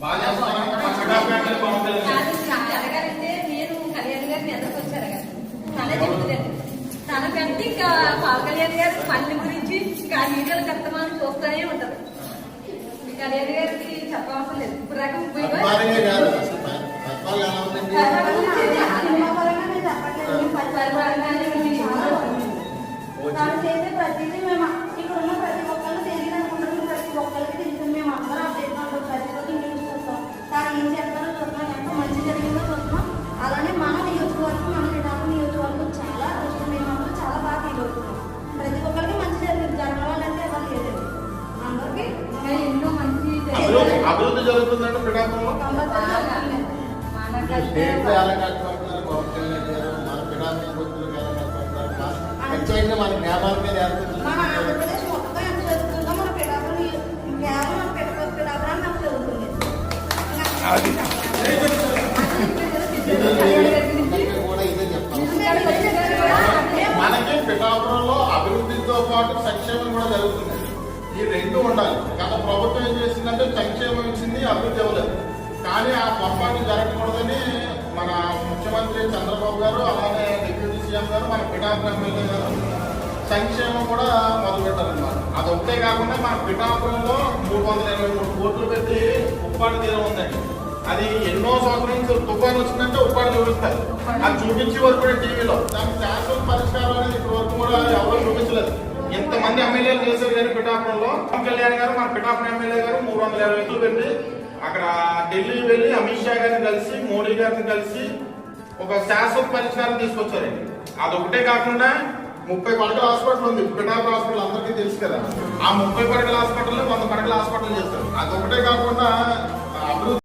బాగా చేస్తున్నారా? నేను కళ్యాణ్ గారిని ఎదురుకు వచ్చి అడగాలి తనే తనకంటే ఇంకా పవన్ కళ్యాణ్ గారి పని గురించి ఇంకా ఆ వీడియోలు చెప్తామని చూస్తూనే ఉంటారు కళ్యాణ్ గారికి చెప్పవసరం మన పిడ పిడాపురం నాకు చదువుతుంది అందరికీ కూడా ఇదే చెప్తాను మనకి పిఠాపురంలో అభివృద్ధితో పాటు సంక్షేమం కూడా జరుగుతుంది. ఉండాలి. గత ప్రభుత్వం ఏం చేసిందంటే సంక్షేమం ఇచ్చింది అభివృద్ధి అవ్వలేదు. కానీ ఆ పొరపాటు జరగకూడదని మన ముఖ్యమంత్రి చంద్రబాబు గారు అలాగే డిప్యూటీ సీఎం గారు మన పిఠాపురం ఎమ్మెల్యే గారు సంక్షేమం కూడా మొదలుపెట్టారన్నమాట. అది ఒకటే కాకుండా మన పిఠాపురంలో మూడు వందల ఇరవై మూడు కోట్లు పెట్టి ఉప్పాడు తీరం ఉందండి. అది ఎన్నో సంవత్సరం నుంచి తుఫాన్ వచ్చిందంటే ఉప్పాడు చూపిస్తారు. అది చూపించి వరకు కూడా టీవీలో. దానికి శాశ్వత పరిష్కారం అనేది ఇప్పటి వరకు మంది ఎమ్మెల్యేలు చేశారు కానీ పిఠాపురంలో పవన్ కళ్యాణ్ గారు మన పిఠాపురం ఎమ్మెల్యే గారు మూడు వందల ఇరవై వేలు పెట్టి అక్కడ ఢిల్లీ వెళ్ళి అమిత్ షా గారిని కలిసి మోడీ గారిని కలిసి ఒక శాశ్వత పరిష్కారం తీసుకొచ్చారండి అదొకటే కాకుండా ముప్పై పడకల హాస్పిటల్ ఉంది. పిఠాపురం హాస్పిటల్ అందరికీ తెలుసు కదా. ఆ ముప్పై పడకల హాస్పిటల్ వంద పడకల హాస్పిటల్ చేస్తారు అదొకటే కాకుండా